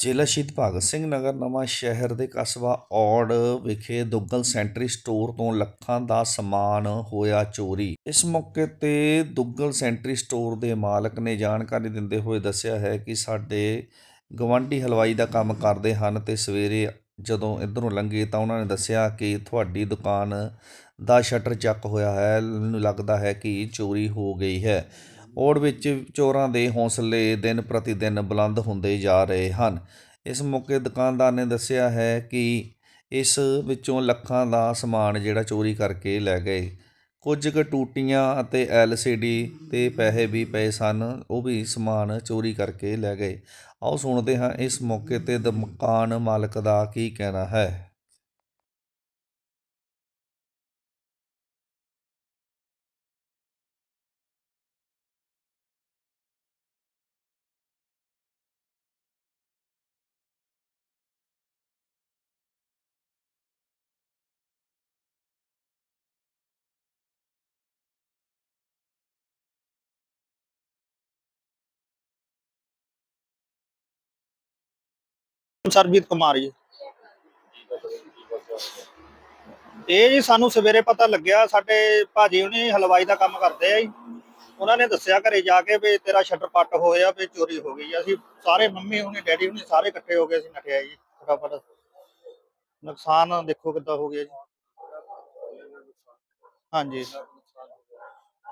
ਜ਼ਿਲ੍ਹਾ ਸ਼ਹੀਦ ਭਗਤ ਸਿੰਘ ਨਗਰ ਨਵਾਂ ਸ਼ਹਿਰ ਦੇ ਕਸਬਾ ਔੜ ਵਿਖੇ ਦੁੱਗਲ ਸੈਂਟਰੀ ਸਟੋਰ ਤੋਂ ਲੱਖਾਂ ਦਾ ਸਮਾਨ ਹੋਇਆ ਚੋਰੀ। ਇਸ ਮੌਕੇ ਤੇ ਦੁੱਗਲ ਸੈਂਟਰੀ ਸਟੋਰ ਦੇ ਮਾਲਕ ਨੇ ਜਾਣਕਾਰੀ ਦਿੰਦੇ ਹੋਏ ਦੱਸਿਆ ਹੈ ਕਿ ਸਾਡੇ ਗਵਾਂਢੀ ਹਲਵਾਈ ਦਾ ਕੰਮ ਕਰਦੇ ਹਨ ਤੇ ਸਵੇਰੇ ਜਦੋਂ ਇਧਰੋਂ ਲੰਘੇ ਤਾਂ ਉਹਨਾਂ ਨੇ ਦੱਸਿਆ ਕਿ ਤੁਹਾਡੀ ਦੁਕਾਨ ਦਾ ਸ਼ਟਰ ਚੱਕ ਹੋਇਆ ਹੈ। ਮੈਨੂੰ ਲੱਗਦਾ ਹੈ ਕਿ ਚੋਰੀ ਹੋ ਗਈ ਹੈ। ਔੜ ਵਿੱਚ ਚੋਰਾਂ ਦੇ ਹੌਸਲੇ ਦਿਨ ਪ੍ਰਤੀ ਦਿਨ ਬੁਲੰਦ ਹੁੰਦੇ ਜਾ ਰਹੇ ਹਨ। ਇਸ ਮੌਕੇ ਦੁਕਾਨਦਾਰ ਨੇ ਦੱਸਿਆ ਹੈ ਕਿ ਇਸ ਵਿੱਚੋਂ ਲੱਖਾਂ ਦਾ ਸਮਾਨ ਜਿਹੜਾ ਚੋਰੀ ਕਰਕੇ ਲੈ ਗਏ। ਕੁਝ ਕੁ ਟੂਟੀਆਂ ਅਤੇ ਡੀ ਤੇ ਪੈਸੇ ਵੀ ਪਏ ਸਨ, ਉਹ ਵੀ ਸਮਾਨ ਚੋਰੀ ਕਰਕੇ ਲੈ ਗਏ। ਆਓ ਸੁਣਦੇ ਹਾਂ ਇਸ ਮੌਕੇ ਤੇ ਦੁਕਾਨ ਮਾਲਕ ਦਾ ਕੀ ਕਹਿਣਾ ਹੈ। ਸਰਜੀਤ ਕੁਮਾਰ ਜੀ। ਇਹ ਜੀ ਸਾਨੂੰ ਸਵੇਰੇ ਪਤਾ ਲੱਗਿਆ, ਸਾਡੇ ਭਾਜੀ ਹੁਣੀ ਹਲਵਾਈ ਦਾ ਕੰਮ ਕਰਦੇ ਆ ਜੀ। ਉਹਨਾਂ ਨੇ ਦੱਸਿਆ ਘਰੇ ਜਾ ਕੇ ਵੀ ਤੇਰਾ ਸ਼ਟਰ ਪੱਟ ਹੋਇਆ, ਵੀ ਚੋਰੀ ਹੋ ਗਈ ਅਸੀਂ ਸਾਰੇ ਮੰਮੀ ਹੁਣੀ, ਡੈਡੀ ਹੁਣੀ ਸਾਰੇ ਇਕੱਠੇ ਹੋ ਗਏ, ਅਸੀਂ ਨੱਠਿਆ ਜੀ, ਫਟਾਫਟ। ਨੁਕਸਾਨ ਦੇਖੋ ਕਿੱਦਾਂ ਹੋ ਗਿਆ ਜੀ। ਹਾਂਜੀ।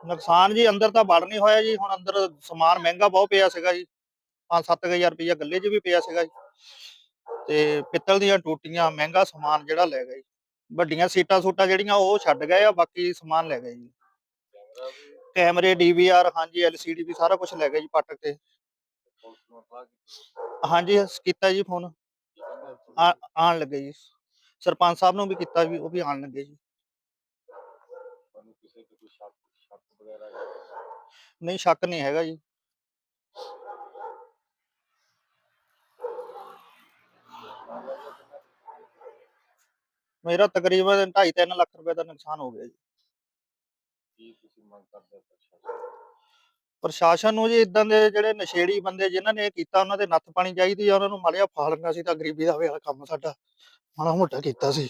ਨੁਕਸਾਨ ਜੀ ਅੰਦਰ ਤਾਂ ਵੜ ਨਹੀਂ ਹੋਇਆ ਜੀ, ਹੁਣ ਅੰਦਰ ਸਮਾਨ ਮਹਿੰਗਾ ਬਹੁਤ ਪਿਆ ਸੀਗਾ ਜੀ। 5-7000 ਰੁਪਇਆ ਗੱਲੇ 'ਚ ਵੀ ਪਿਆ ਸੀਗਾ ਜੀ। ਤੇ ਪਿੱਤਲ ਦੀਆਂ ਟੂਟੀਆਂ ਮਹਿੰਗਾ ਸਮਾਨ ਜਿਹੜਾ ਲੈ ਗਏ। ਵੱਡੀਆਂ ਸੀਟਾਂ ਸੂਟਾਂ ਜਿਹੜੀਆਂ ਉਹ ਛੱਡ ਗਏ ਆ ਬਾਕੀ ਸਮਾਨ ਲੈ ਗਏ ਜੀ। ਕੈਮਰੇ ਡੀਵੀਆਰ ਹਾਂਜੀ ਐਲਸੀਡੀ ਵੀ ਸਾਰਾ ਕੁਝ ਲੈ ਗਏ ਜੀ ਪੱਟ ਕੇ। ਹਾਂਜੀ ਕੀਤਾ ਜੀ ਫੋਨ। ਆ- ਆਉਣ ਲੱਗੇ ਜੀ। ਸਰਪੰਚ ਸਾਹਿਬ ਨੂੰ ਵੀ ਕੀਤਾ ਵੀ ਉਹ ਵੀ ਆਉਣ ਲੱਗੇ ਜੀ। ਨਹੀਂ ਸ਼ੱਕ ਨਹੀਂ ਹੈਗਾ ਜੀ। ਮੇਰਾ ਤਕਰੀਬਨ 2.5 ਲੱਖ ਰੁਪਏ ਦਾ ਨੁਕਸਾਨ ਹੋ ਗਿਆ ਜੀ। ਪ੍ਰਸ਼ਾਸਨ ਨੂੰ ਜੀ ਇਦਾਂ ਦੇ ਜਿਹੜੇ ਨਸ਼ੇੜੀ ਬੰਦੇ ਜਿਨ੍ਹਾਂ ਨੇ ਇਹ ਕੀਤਾ ਉਹਨਾਂ ਦੇ ਨੱਥ ਪਾਣੀ ਚਾਹੀਦੀ ਆ ਉਹਨਾਂ ਨੂੰ ਮਾਲਿਆ ਫਾਲਣਾ ਸੀ ਤਾਂ ਗਰੀਬੀ ਦਾ ਵੇਲਾ ਕੰਮ ਸਾਡਾ ਮਾੜਾ ਮੋਟਾ ਕੀਤਾ ਸੀ।